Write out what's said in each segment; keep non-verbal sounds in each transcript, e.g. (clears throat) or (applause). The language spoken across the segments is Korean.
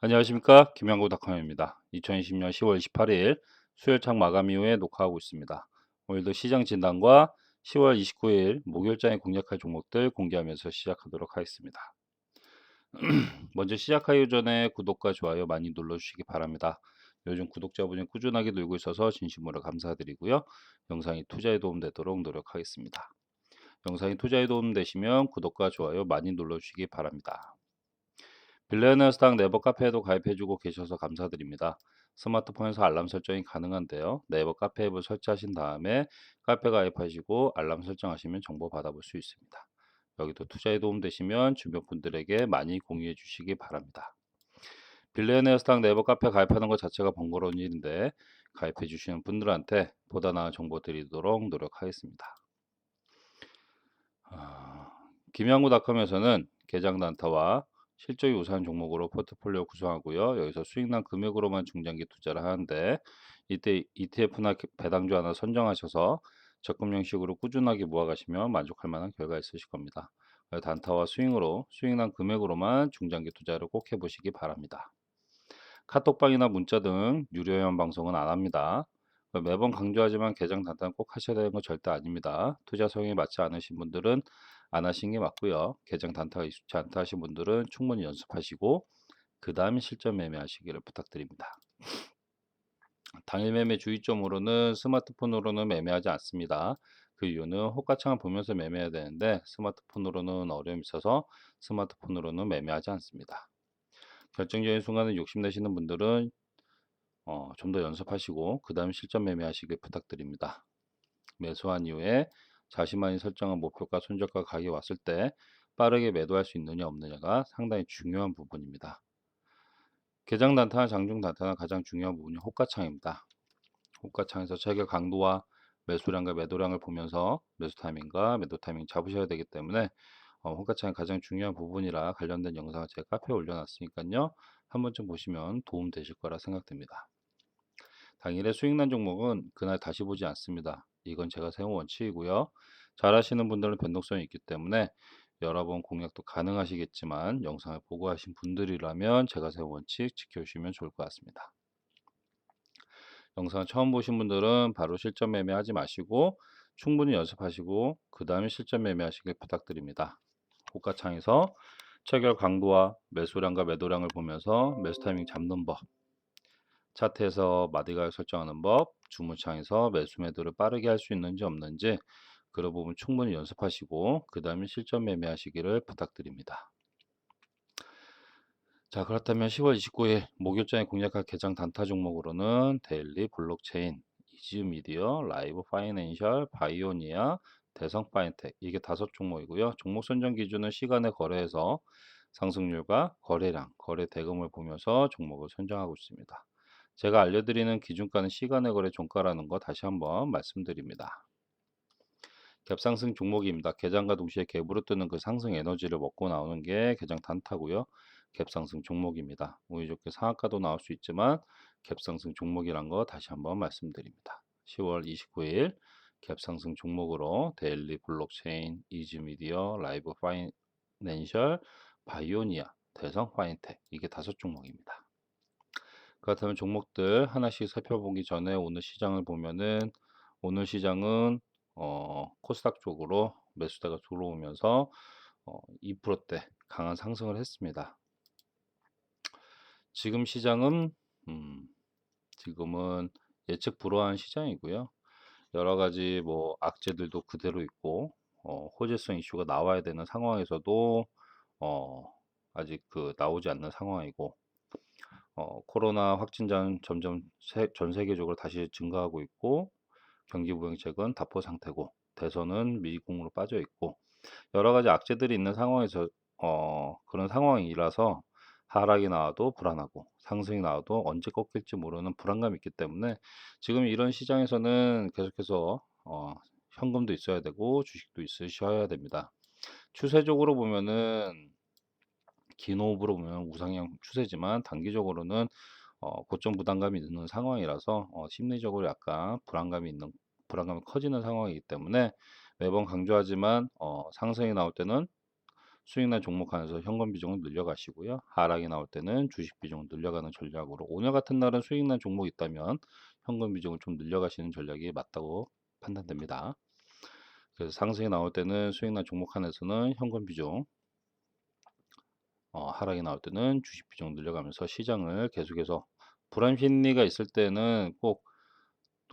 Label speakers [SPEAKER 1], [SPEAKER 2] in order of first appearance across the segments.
[SPEAKER 1] 안녕하십니까 김양구닷컴입니다. 2020년 10월 28일 수요일장 마감 이후에 녹화하고 있습니다. 오늘도 시장 진단과 10월 29일 목요일장에 공략할 종목들 공개하면서 시작하도록 하겠습니다. (clears throat) 먼저 시작하기 전에 구독과 좋아요 많이 눌러주시기 바랍니다. 요즘 구독자분이 꾸준하게 늘고 있어서 진심으로 감사드리고요. 영상이 투자에 도움되도록 노력하겠습니다. 영상이 투자에 도움되시면 구독과 좋아요 많이 눌러주시기 바랍니다. 빌레어너 스탁 네이버 카페에도 가입해주고 계셔서 감사드립니다. 스마트폰에서 알람 설정이 가능한데요. 네이버 카페 앱을 설치하신 다음에 카페 가입하시고 알람 설정하시면 정보 받아볼 수 있습니다. 여기도 투자에 도움되시면 주변 분들에게 많이 공유해 주시기 바랍니다. 빌레어너 스탁 네이버 카페 가입하는 것 자체가 번거로운 일인데 가입해 주시는 분들한테 보다 나은 정보 드리도록 노력하겠습니다. 아, 김양구닷컴에서는 개장 단타와 실적이 우수한 종목으로 포트폴리오 구성하고요. 여기서 수익난 금액으로만 중장기 투자를 하는데 이때 ETF나 배당주 하나 선정하셔서 적금 형식으로 꾸준하게 모아가시면 만족할 만한 결과 있으실 겁니다. 단타와 스윙으로 수익난 금액으로만 중장기 투자를 꼭 해보시기 바랍니다. 카톡방이나 문자 등 유료 회원 방송은 안 합니다. 매번 강조하지만 계정 단타는 꼭 하셔야 되는 건 절대 아닙니다. 투자 성향이 맞지 않으신 분들은 안 하신 게 맞고요. 계정 단타가 익숙치 않다 하신 분들은 충분히 연습하시고 그 다음에 실전 매매하시기를 부탁드립니다. 당일 매매 주의점으로는 스마트폰으로는 매매하지 않습니다. 그 이유는 호가창을 보면서 매매해야 되는데 스마트폰으로는 어려움이 있어서 스마트폰으로는 매매하지 않습니다. 결정적인 순간에 욕심내시는 분들은 어, 좀 더 연습하시고 그 다음 실전 매매하시길 부탁드립니다. 매수한 이후에 자신만이 설정한 목표가 손절가 가격이 왔을 때 빠르게 매도할 수 있느냐 없느냐가 상당히 중요한 부분입니다. 개장 단타나 장중 단타나 가장 중요한 부분이 호가창입니다. 호가창에서 체결 강도와 매수량과 매도량을 보면서 매수 타이밍과 매도 타이밍 잡으셔야 되기 때문에 어, 호가창이 가장 중요한 부분이라 관련된 영상을 제 카페에 올려놨으니까요. 한 번쯤 보시면 도움 되실 거라 생각됩니다. 당일의 수익난 종목은 그날 다시 보지 않습니다. 이건 제가 세운 원칙이고요. 잘 하시는 분들은 변동성이 있기 때문에 여러 번 공략도 가능하시겠지만 영상을 보고 하신 분들이라면 제가 세운 원칙 지켜주시면 좋을 것 같습니다. 영상 처음 보신 분들은 바로 실전 매매하지 마시고 충분히 연습하시고 그 다음에 실전 매매하시길 부탁드립니다. 고가창에서 체결 강도와 매수량과 매도량을 보면서 매수 타이밍 잡는 법 차트에서 마디가격 설정하는 법, 주무창에서 매수 매도를 빠르게 할 수 있는지 없는지 그런 부분 충분히 연습하시고 그 다음에 실전 매매하시기를 부탁드립니다. 자 그렇다면 10월 29일 목요일장에 공략할 개장 단타 종목으로는 데일리 블록체인, 이지우 미디어, 라이브 파이낸셜, 바이오니아, 대성 파인텍 이게 다섯 종목이고요. 종목 선정 기준은 시간에 거래해서 상승률과 거래량, 거래 대금을 보면서 종목을 선정하고 있습니다. 제가 알려드리는 기준가는 시간의 거래 종가라는 거 다시 한번 말씀드립니다. 갭상승 종목입니다. 개장과 동시에 갭으로 뜨는 그 상승 에너지를 먹고 나오는 게 개장 단타고요. 갭상승 종목입니다. 운이 좋게 상한가도 나올 수 있지만 갭상승 종목이란 거 다시 한번 말씀드립니다. 10월 29일 갭상승 종목으로 데일리 블록체인, 이즈미디어, 라이브 파이낸셜, 바이오니아, 대성 파인텍 이게 다섯 종목입니다. 그렇다면 종목들 하나씩 살펴보기 전에 오늘 시장을 보면은 오늘 시장은 어, 코스닥 쪽으로 매수대가 들어오면서 어, 2%대 강한 상승을 했습니다. 지금 시장은 음, 지금은 예측 불허한 시장이고요. 여러 가지 뭐 악재들도 그대로 있고 어, 호재성 이슈가 나와야 되는 상황에서도 어, 아직 그 나오지 않는 상황이고 어, 코로나 확진자는 점점 세, 전 세계적으로 다시 증가하고 있고 경기 부양책은 답보 상태고 대선은 미공으로 빠져 있고 여러 가지 악재들이 있는 상황에서 어, 그런 상황이라서 하락이 나와도 불안하고 상승이 나와도 언제 꺾일지 모르는 불안감이 있기 때문에 지금 이런 시장에서는 계속해서 어, 현금도 있어야 되고 주식도 있으셔야 됩니다. 추세적으로 보면은 긴 호흡으로 보면 우상향 추세지만 단기적으로는 어, 고점 부담감이 있는 상황이라서 어, 심리적으로 약간 불안감이 있는 불안감이 커지는 상황이기 때문에 매번 강조하지만 어, 상승이 나올 때는 수익난 종목 안에서 현금 비중을 늘려가시고요. 하락이 나올 때는 주식 비중을 늘려가는 전략으로 오늘 같은 날은 수익난 종목이 있다면 현금 비중을 좀 늘려가시는 전략이 맞다고 판단됩니다. 그래서 상승이 나올 때는 수익난 종목 안에서는 현금 비중 어, 하락이 나올 때는 주식 비중 늘려가면서 시장을 계속해서 불안 심리가 있을 때는 꼭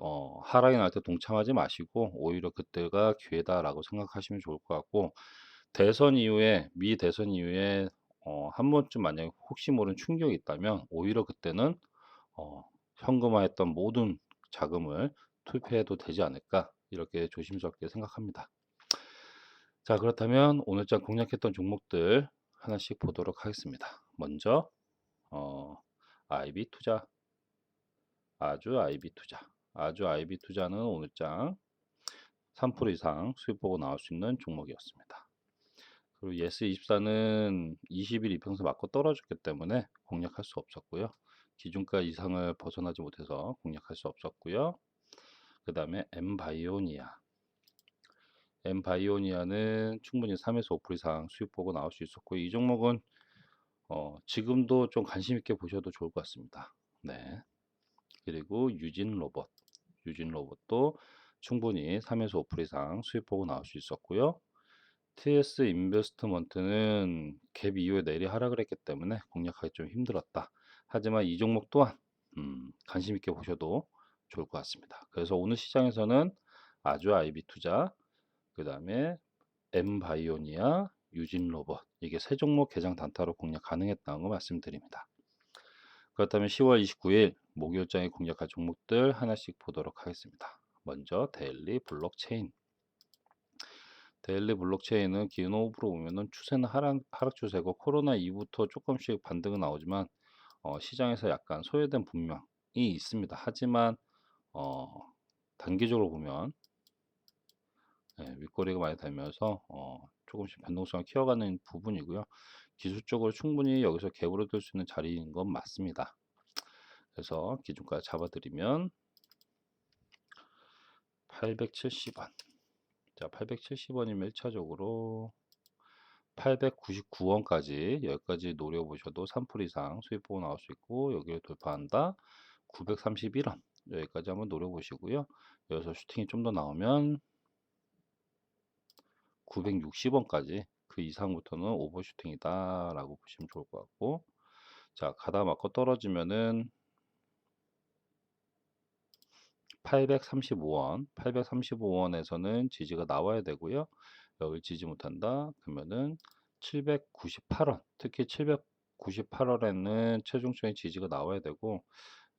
[SPEAKER 1] 어, 하락이 날 때 동참하지 마시고 오히려 그때가 기회다라고 생각하시면 좋을 것 같고 대선 이후에 미 대선 이후에 어, 한 번쯤 만약에 혹시 모르는 충격이 있다면 오히려 그때는 어, 현금화했던 모든 자금을 투입해도 되지 않을까 이렇게 조심스럽게 생각합니다. 자 그렇다면 오늘장 공략했던 종목들 하나씩 보도록 하겠습니다. 먼저 어, IB 투자 아주 IB 투자 아주 IB 투자는 오늘장 3% 이상 수익 보고 나올 수 있는 종목이었습니다. 그리고 예스24는 20일 이평선 맞고 떨어졌기 때문에 공략할 수 없었고요. 기준가 이상을 벗어나지 못해서 공략할 수 없었고요. 그 다음에 엠바이오니아 엠바이오니아는 충분히 3에서 5% 이상 수익 보고 나올 수 있었고 이 종목은 어, 지금도 좀 관심 있게 보셔도 좋을 것 같습니다. 네. 그리고 유진 로봇 유진 로봇도 충분히 3에서 5% 이상 수익 보고 나올 수 있었고요. TS 인베스트먼트는 갭 이후에 내리 하락을 했기 때문에 공략하기 좀 힘들었다. 하지만 이 종목 또한 음, 관심 있게 보셔도 좋을 것 같습니다. 그래서 오늘 시장에서는 아주 IB 투자, 그 다음에 엠바이오니아, 유진 로봇 이게 세 종목 개장 단타로 공략 가능했다는 거 말씀드립니다. 그렇다면 10월 29일 목요일장에 공략할 종목들 하나씩 보도록 하겠습니다. 먼저 데일리 블록체인 데일리 블록체인은 기은 호흡으로 보면은 추세는 하락, 하락 추세고 코로나 이후부터 조금씩 반등은 나오지만 어, 시장에서 약간 소외된 분명이 있습니다. 하지만 어, 단기적으로 보면 네, 윗꼬리가 많이 달면서 어, 조금씩 변동성을 키워가는 부분이고요. 기술적으로 충분히 여기서 갭으로 들수 있는 자리인 건 맞습니다. 그래서 기준가 잡아드리면 870원 자 870원이면 1차적으로 899원까지 여기까지 노려보셔도 3% 이상 수익 보고 나올 수 있고 여기를 돌파한다 931원 여기까지 한번 노려보시고요 여기서 슈팅이 좀 더 나오면 960원까지 그 이상부터는 오버슈팅이다 라고 보시면 좋을 것 같고 자 가다 맞고 떨어지면은 835원 835원에서는 지지가 나와야 되고요. 여기 지지 못한다 그러면은 798원 특히 798원에는 최종적인 지지가 나와야 되고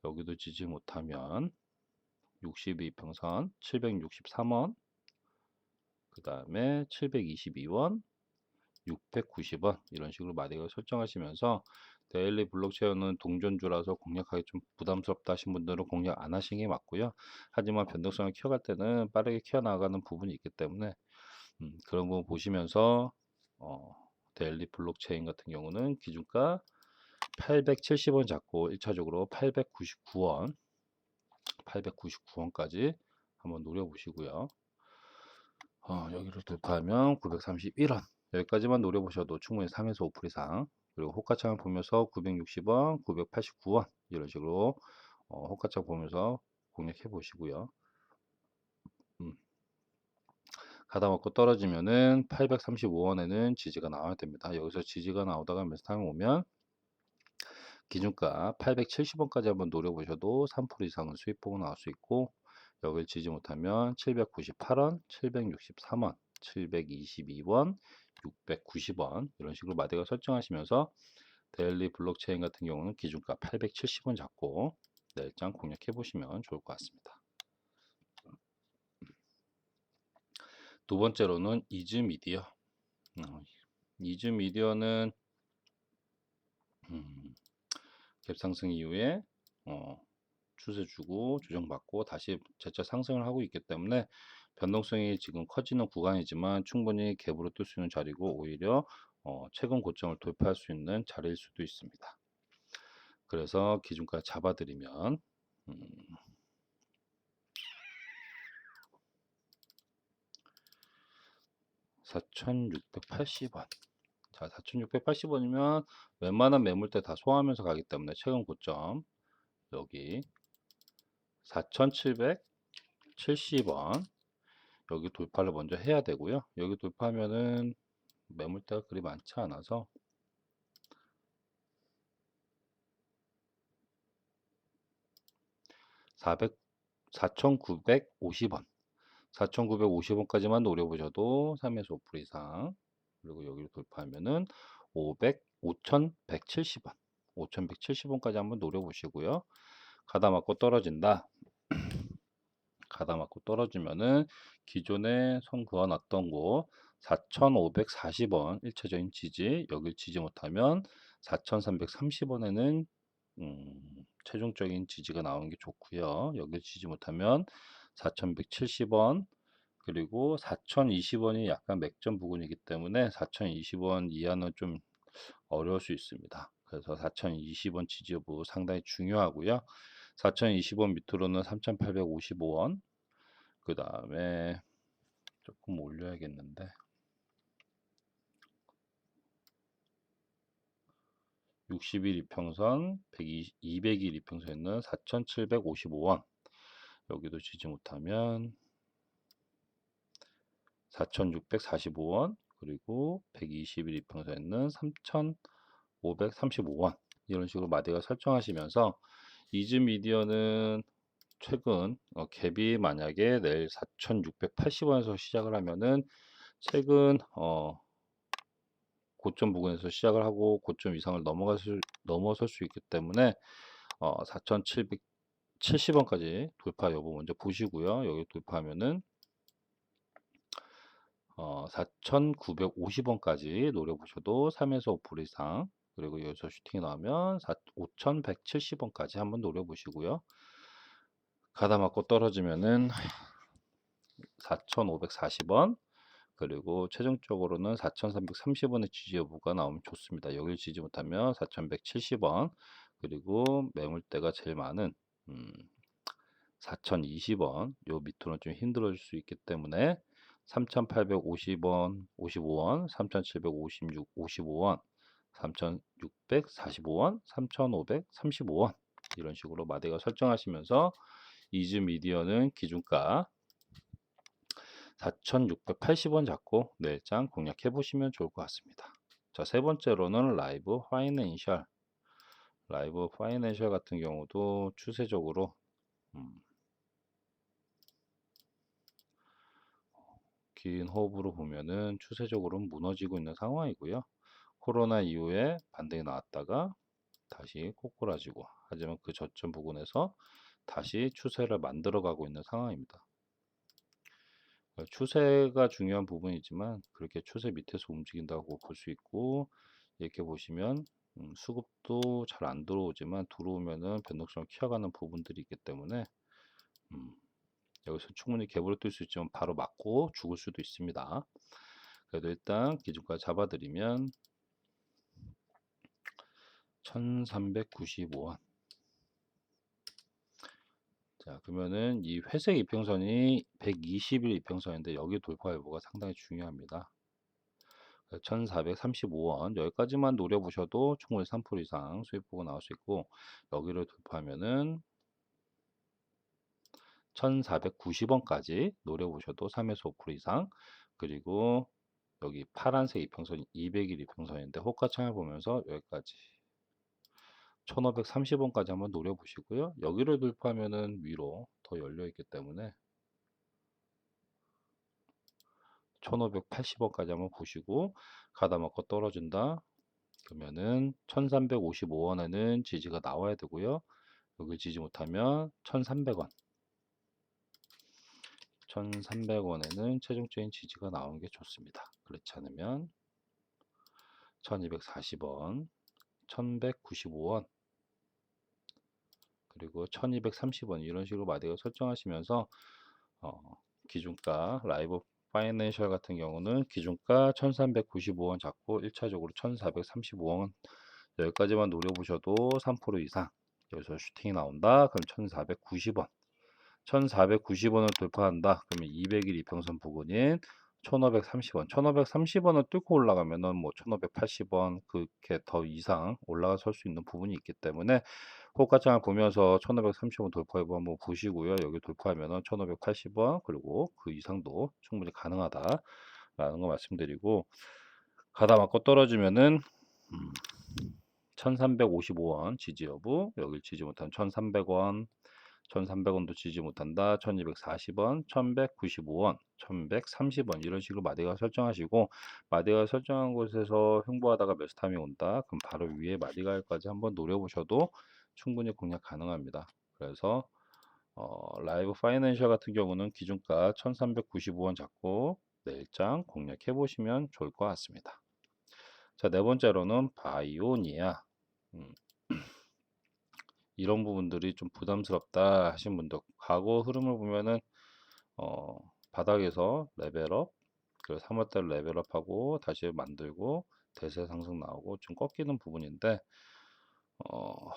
[SPEAKER 1] 여기도 지지 못하면 62평선 763원 그 다음에 722원 690원 이런 식으로 마디가 설정하시면서 데일리 블록체인은 동전주라서 공략하기 좀 부담스럽다 하신 분들은 공략 안 하시는 게 맞고요. 하지만 변동성을 키워갈 때는 빠르게 키워나가는 부분이 있기 때문에 음, 그런 거 보시면서 어, 데일리 블록체인 같은 경우는 기준가 870원 잡고 1차적으로 899원 899원까지 한번 노려보시고요. 어, 여기를 돌파하면 931원 여기까지만 노려보셔도 충분히 3에서 5% 이상 그리고 호가창을 보면서 960원, 989원 이런 식으로 어, 호가창 보면서 공략해 보시고요. 음. 가다 먹고 떨어지면은 835원에는 지지가 나와야 됩니다. 여기서 지지가 나오다가 몇 타임 오면 기준가 870원까지 한번 노려보셔도 3% 이상은 수익 보고 나올 수 있고 여기를 지지 못하면 798원, 763원, 722원, 690원 이런 식으로 마디가 설정하시면서 데일리 블록체인 같은 경우는 기준가 870원 잡고 내일장 공략해 보시면 좋을 것 같습니다. 두 번째로는 이즈 미디어 어, 이즈 미디어는 음, 갭상승 이후에 어, 추세 주고 조정받고 다시 재차 상승을 하고 있기 때문에 변동성이 지금 커지는 구간이지만 충분히 갭으로 뜰 수 있는 자리고 오히려 어, 최근 고점을 돌파할 수 있는 자리일 수도 있습니다. 그래서 기준가 잡아드리면 음, (4680원) 자, 4,680원이면 웬만한 매물대 다 소화하면서 가기 때문에 최근 고점 여기 4,770원 여기 돌파를 먼저 해야 되고요. 여기 돌파하면은 매물대가 그리 많지 않아서 400 4,950원 4,950원까지만 노려보셔도 3에서 5% 이상 그리고 여기를 돌파하면은 500 5,170원 5,170원까지 한번 노려보시고요. 가다 맞고 떨어진다. 가다 맞고 떨어지면은 기존에 손 그어놨던 곳 4,540원 1차적인 지지 여길 지지 못하면 4,330원에는 음, 최종적인 지지가 나오는 게 좋고요. 여길 지지 못하면 4,170원 그리고 4,020원이 약간 맥점 부근이기 때문에 4,020원 이하는 좀 어려울 수 있습니다. 그래서 4,020원 지지 여부 상당히 중요하고요. 4,020원 밑으로는 3,855원 그 다음에 조금 올려야겠는데 60일 이평선, 120, 200일 이평선에는 4,755원. 여기도 지지 못하면 4,645원, 그리고 120일 이평선에는 3,535원. 이런 식으로 마디가 설정하시면서 이즈 미디어는 최근 어, 갭이 만약에 내일 4,680원에서 시작을 하면은 최근 어, 고점 부근에서 시작을 하고 고점 이상을 넘어갈 넘어설 수 있기 때문에 어, 4,770원까지 돌파 여부 먼저 보시고요. 여기 돌파하면은 어, 4,950원까지 노려보셔도 3에서 5% 이상 그리고 여기서 슈팅이 나오면 5,170원까지 한번 노려보시고요. 가다 맞고 떨어지면은 4,540원 그리고 최종적으로는 4,330원의 지지 여부가 나오면 좋습니다. 여기를 지지 못하면 4,170원 그리고 매물대가 제일 많은 음, 4,020원 요 밑으로는 좀 힘들어질 수 있기 때문에 3,850원 55원 3,756 55원 3,645원 3,535원 이런 식으로 마디가 설정하시면서 이즈 미디어는 기준가 4,680원 잡고 내장 공략해 보시면 좋을 것 같습니다. 자, 세 번째로는 라이브 파이낸셜. 라이브 파이낸셜 같은 경우도 추세적으로 음, 긴 호흡으로 보면은 추세적으로 무너지고 있는 상황이고요. 코로나 이후에 반등이 나왔다가 다시 꼬꾸라지고 하지만 그 저점 부근에서 다시 추세를 만들어 가고 있는 상황입니다. 어, 추세가 중요한 부분이지만 그렇게 추세 밑에서 움직인다고 볼 수 있고 이렇게 보시면 음, 수급도 잘 안 들어오지만 들어오면은 변동성을 키워가는 부분들이 있기 때문에 음, 여기서 충분히 갭으로 뜰수 있지만 바로 맞고 죽을 수도 있습니다. 그래도 일단 기준가 잡아드리면 1395원 자, 그러면은 이 회색 이평선이 120일 이평선인데 여기 돌파 여부가 상당히 중요합니다. 1435원 여기까지만 노려보셔도 충분히 3% 이상 수익 보고 나올 수 있고 여기를 돌파하면은 1490원까지 노려보셔도 3에서 5% 이상 그리고 여기 파란색 이평선 200일 이평선인데 호가창을 보면서 여기까지 1530원까지 한번 노려보시고요. 여기를 돌파하면은 위로 더 열려있기 때문에 1580원까지 한번 보시고 가다 먹고 떨어진다. 그러면은 1355원에는 지지가 나와야 되고요. 여기 지지 못하면 1300원 1300원에는 최종적인 지지가 나오는 게 좋습니다. 그렇지 않으면 1240원 1195원 그리고 1230원 이런 식으로 마디가 설정하시면서 어, 기준가 라이브 파이낸셜 같은 경우는 기준가 1395원 잡고 1차적으로 1435원 여기까지만 노려보셔도 3% 이상 여기서 슈팅이 나온다. 그럼 1490원. 1490원을 돌파한다. 그러면 200일 이평선 부근인 1530원, 1530원을 뚫고 올라가면은 뭐 1580원 그렇게 더 이상 올라설 수 있는 부분이 있기 때문에 호가창을 보면서 1530원 돌파해보 한번 보시고요. 여기 돌파하면은 1580원 그리고 그 이상도 충분히 가능하다라는 거 말씀드리고 가다 맞고 떨어지면은 음, 1355원 지지 여부. 여길 지지 못한 1300원 1300원도 지지 못한다. 1240원 1195원 1130원 이런 식으로 마디가 설정하시고 마디가 설정한 곳에서 횡보하다가 매수탐이 온다. 그럼 바로 위에 마디가까지 한번 노려보셔도 충분히 공략 가능합니다 그래서 어, 라이브 파이낸셜 같은 경우는 기준가 1395원 잡고 내일장 공략해 보시면 좋을 것 같습니다 자, 네 번째로는 바이오니아. 음, (clears throat) 이런 부분들이 좀 부담스럽다 하신 분들, 과거 흐름을 보면은, 어, 바닥에서 레벨업, 그리고 3월달 레벨업하고 다시 만들고 대세 상승 나오고 좀 꺾이는 부분인데, 어,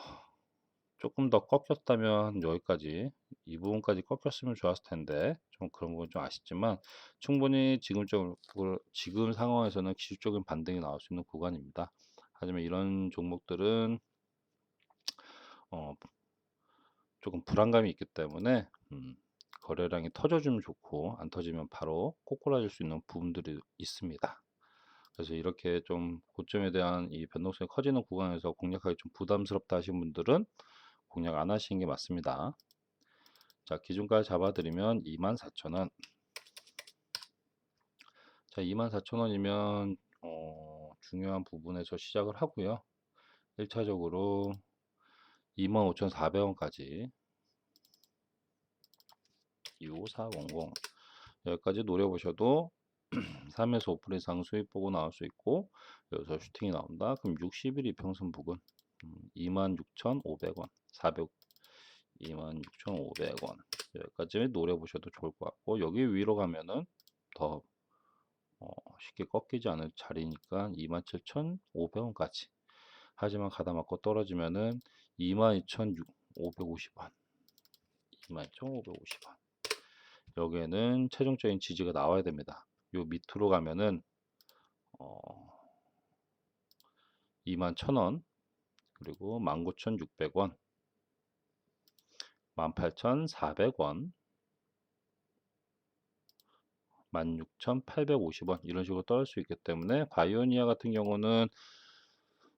[SPEAKER 1] 조금 더 꺾였다면 여기까지 이 부분까지 꺾였으면 좋았을 텐데 좀 그런 부분 좀 아쉽지만 충분히 지금적으로 지금 상황에서는 기술적인 반등이 나올 수 있는 구간입니다. 하지만 이런 종목들은 어, 조금 불안감이 있기 때문에 음, 거래량이 터져주면 좋고 안 터지면 바로 꼬꾸라질 수 있는 부분들이 있습니다. 그래서 이렇게 좀 고점에 대한 이 변동성이 커지는 구간에서 공략하기 좀 부담스럽다 하신 분들은 공략 안 하시는 게 맞습니다. 자, 기준가 잡아드리면 24,000원. 자, 24,000원이면 어, 중요한 부분에서 시작을 하고요. 1차적으로 25,400원까지 25400 여기까지 노려보셔도 3에서 5% 이상 수익 보고 나올 수 있고 여기서 슈팅이 나온다. 그럼 60일 이 평선 부근 26,500원 400 26,500원. 여기까지 노려보셔도 좋을 것 같고 여기 위로 가면은 더 어, 쉽게 꺾이지 않을 자리니까 27,500원까지. 하지만 가다 맞고 떨어지면은 22,550원. 22,550원. 여기에는 최종적인 지지가 나와야 됩니다. 요 밑으로 가면은 어, 21,000원 그리고 19,600원. 18,400원. 16,850원. 이런 식으로 떨어질 수 있기 때문에 바이오니아 같은 경우는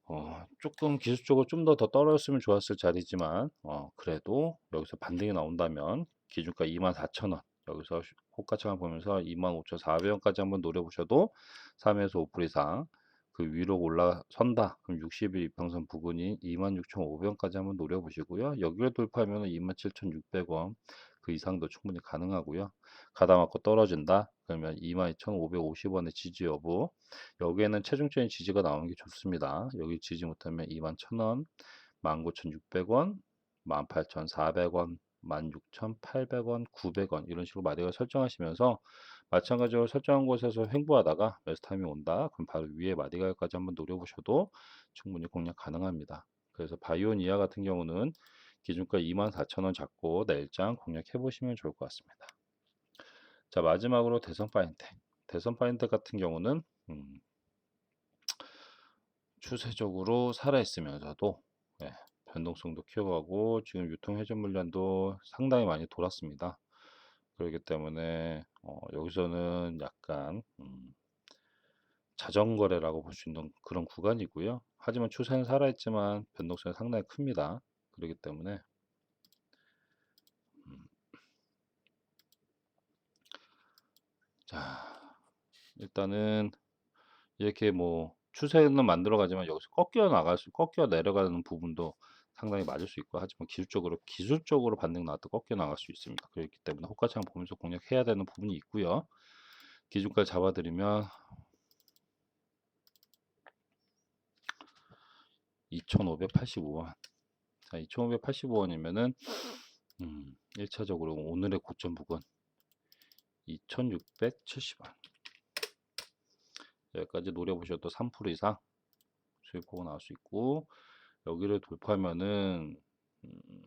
[SPEAKER 1] 어, 조금 기술적으로 좀 더 더 떨어졌으면 좋았을 자리지만 어, 그래도 여기서 반등이 나온다면 기준가 24,000원. 여기서 호가창을 보면서 25,400원까지 한번 노려보셔도 3에서 5% 이상 그 위로 올라선다. 그럼 60일 이평선 부근인 26,500원까지 한번 노려보시고요. 여기를 돌파하면 27,600원 그 이상도 충분히 가능하고요. 가다 맞고 떨어진다. 그러면 22,550원의 지지 여부. 여기에는 최종적인 지지가 나오는 게 좋습니다. 여기 지지 못하면 21,000원, 19,600원, 18,400원, 16,800원, 900원 이런 식으로 마디가 설정하시면서 마찬가지로 설정한 곳에서 횡보하다가 매수타임이 온다. 그럼 바로 위에 마디가까지 한번 노려보셔도 충분히 공략 가능합니다. 그래서 바이오니아 같은 경우는 기준가 24,000원 잡고 내일장 공략해 보시면 좋을 것 같습니다. 자 마지막으로 대선 파인텍 대선 파인텍 같은 경우는 음, 추세적으로 살아있으면서도 예, 변동성도 키워가고 지금 유통 회전 물량도 상당히 많이 돌았습니다. 그렇기 때문에 어, 여기서는 약간 음, 자전거래라고 볼 수 있는 그런 구간이고요. 하지만 추세는 살아있지만 변동성이 상당히 큽니다. 그렇기 때문에 음, 자 일단은 이렇게 뭐 추세는 만들어 가지만 여기서 꺾여 나갈 수 꺾여 내려가는 부분도 상당히 맞을 수 있고 하지만 기술적으로 기술적으로 반등 나왔다 꺾여 나갈 수 있습니다. 그렇기 때문에 호가창 보면서 공략해야 되는 부분이 있고요. 기준가 잡아드리면 2,585원. 자, 2,585원이면은 음, 1차적으로 오늘의 고점 부근 2,670원. 여기까지 노려보셔도 3% 이상 수익 보고 나올 수 있고 여기를 돌파하면은 음,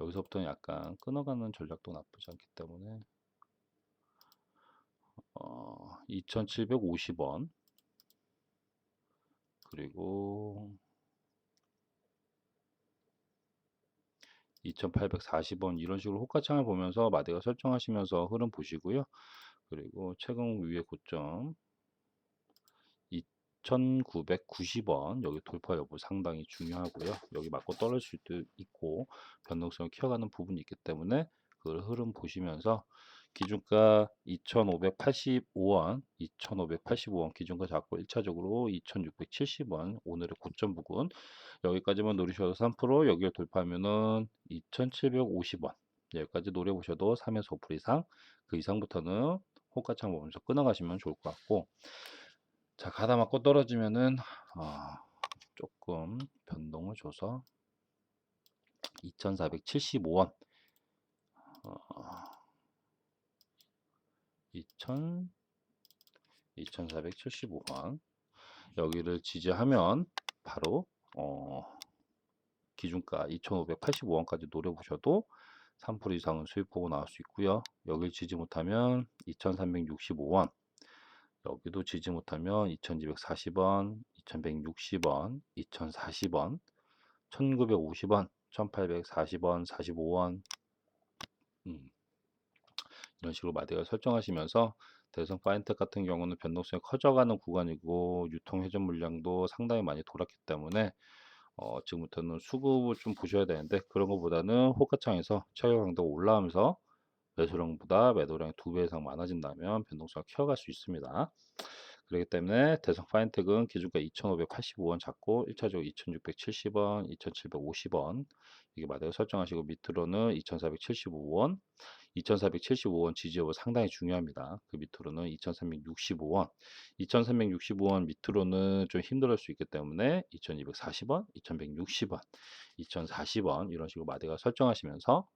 [SPEAKER 1] 여기서부터 약간 끊어가는 전략도 나쁘지 않기 때문에. 어, 2,750원. 그리고 2,840원. 이런 식으로 호가창을 보면서 마디가 설정하시면서 흐름 보시고요. 그리고 최근 위에 고점 2,990원 여기 돌파 여부 상당히 중요하고요. 여기 맞고 떨어질 수도 있고 변동성을 키워가는 부분이 있기 때문에 그 흐름 보시면서 기준가 2,585원, 2,585원 기준가 잡고 1차적으로 2,670원 오늘의 고점 부근 여기까지만 노리셔도 3% 여기를 돌파하면은 2,750원 여기까지 노려보셔도 3에서 5% 이상 그 이상부터는 호가창 보면서 끊어가시면 좋을 것 같고 자 가다 맞고 떨어지면은 어, 조금 변동을 줘서 2,475원. 어, 2,000 2,475원. 여기를 지지하면 바로 어, 기준가 2,585원까지 노려보셔도 3% 이상은 수익 보고 나올 수 있고요. 여길 지지 못하면 2,365원 여기도 지지 못하면 2,240원, 2,160원, 2,040원, 1,950원, 1,840원, 45원. 음, 이런 식으로 마디가 설정하시면서 대성 파인텍 같은 경우는 변동성이 커져가는 구간이고 유통 회전 물량도 상당히 많이 돌았기 때문에 어, 지금부터는 수급을 좀 보셔야 되는데 그런 것보다는 호가창에서 차익 강도가 올라가면서 매수량보다 매도량이 두 배 이상 많아진다면 변동성을 키워갈 수 있습니다. 그렇기 때문에 대성 파인텍은 기준가 2,585원 잡고 1차적으로 2,670원, 2,750원 이게 마디가 설정하시고 밑으로는 2,475원, 2,475원 지지여부 상당히 중요합니다. 그 밑으로는 2,365원, 2,365원 밑으로는 좀 힘들 수 있기 때문에 2,240원, 2,160원, 2,040원 이런 식으로 마디가 설정하시면서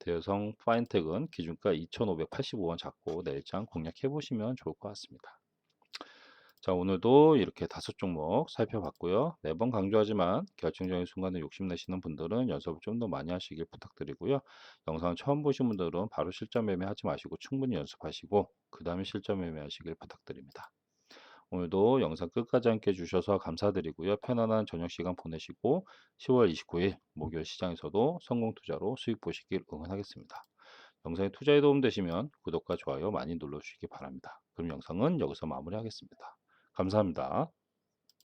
[SPEAKER 1] 대여성 파인텍은 기준가 2,585원 잡고 내일장 공략해 보시면 좋을 것 같습니다. 자 오늘도 이렇게 다섯 종목 살펴봤고요. 매번 강조하지만 결정적인 순간에 욕심내시는 분들은 연습을 좀 더 많이 하시길 부탁드리고요. 영상 처음 보신 분들은 바로 실전 매매하지 마시고 충분히 연습하시고 그 다음에 실전 매매하시길 부탁드립니다. 오늘도 영상 끝까지 함께 해주셔서 감사드리고요. 편안한 저녁 시간 보내시고 10월 29일 목요일 시장에서도 성공 투자로 수익 보시길 응원하겠습니다. 영상에 투자에 도움 되시면 구독과 좋아요 많이 눌러주시기 바랍니다. 그럼 영상은 여기서 마무리하겠습니다. 감사합니다.